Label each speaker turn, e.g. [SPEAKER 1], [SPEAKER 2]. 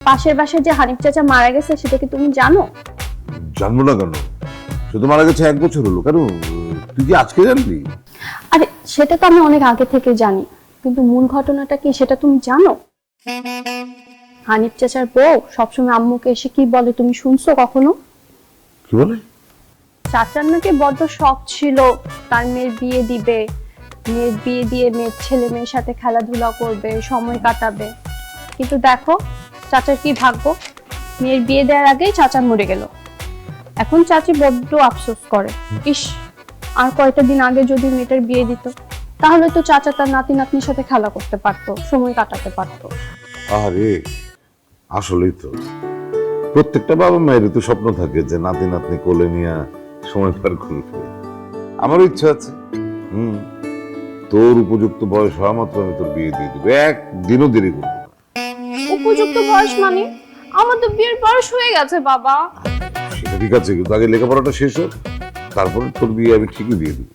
[SPEAKER 1] পাশের বাসায় যে হানিফ চাচা মারা গেছে সেটা কি তুমি জানো?
[SPEAKER 2] জানব না কেন? সে তো মারা গেছে এক বছর হলো। কেন? তুই কি আজকে জানলি?
[SPEAKER 1] আরে সেটা তো আমি অনেক আগে থেকে জানি। কিন্তু মূল ঘটনাটা কি সেটা তুমি জানো? হানিফ চাচার বউ সবসময় আম্মুকে এসে কি বলে তুমি শুনছো কখনো?
[SPEAKER 2] কি বলে?
[SPEAKER 1] চাচার নাকি বড্ড শখ ছিল তার মেয়ের বিয়ে দিবে। মেয়ের বিয়ে দিয়ে মেয়ের ছেলে মেয়ের সাথে খেলাধুলা করবে সময় কাটাবে। কিন্তু দেখো চাচার কি ভাগ্য? মেয়ের বিয়ে দেওয়ার আগেই চাচা মরে গেল। এখন চাচি বড্ড আফসোস করে। ইস, আর কয়টা দিন আগে যদি মেয়েটার বিয়ে দিত, তাহলে তো চাচা তার নাতি নাতনির সাথে খেলা করতে পারতো, সময় কাটাতে পারতো।
[SPEAKER 2] আরে আসলেই তো। প্রত্যেকটা বাবা মায়ের তো স্বপ্ন থাকে যে নাতি নাতনি কোলে নিয়ে সময় পার করবে আমারও ইচ্ছা আছে। হুম, তোর উপযুক্ত বয়স হওয়া মাত্র আমি তোর বিয়ে দিয়ে দেবো। একদিনও দেরি করব
[SPEAKER 1] উপযুক্ত বয়স মানে? আমার তো বিয়ের বয়স হয়ে গেছে, বাবা।
[SPEAKER 2] সেটা ঠিক আছে, কিন্তু আগে লেখাপড়াটা শেষ হোক, তারপরে তোর বিয়ে আমি ঠিকই বিয়ে দিবি।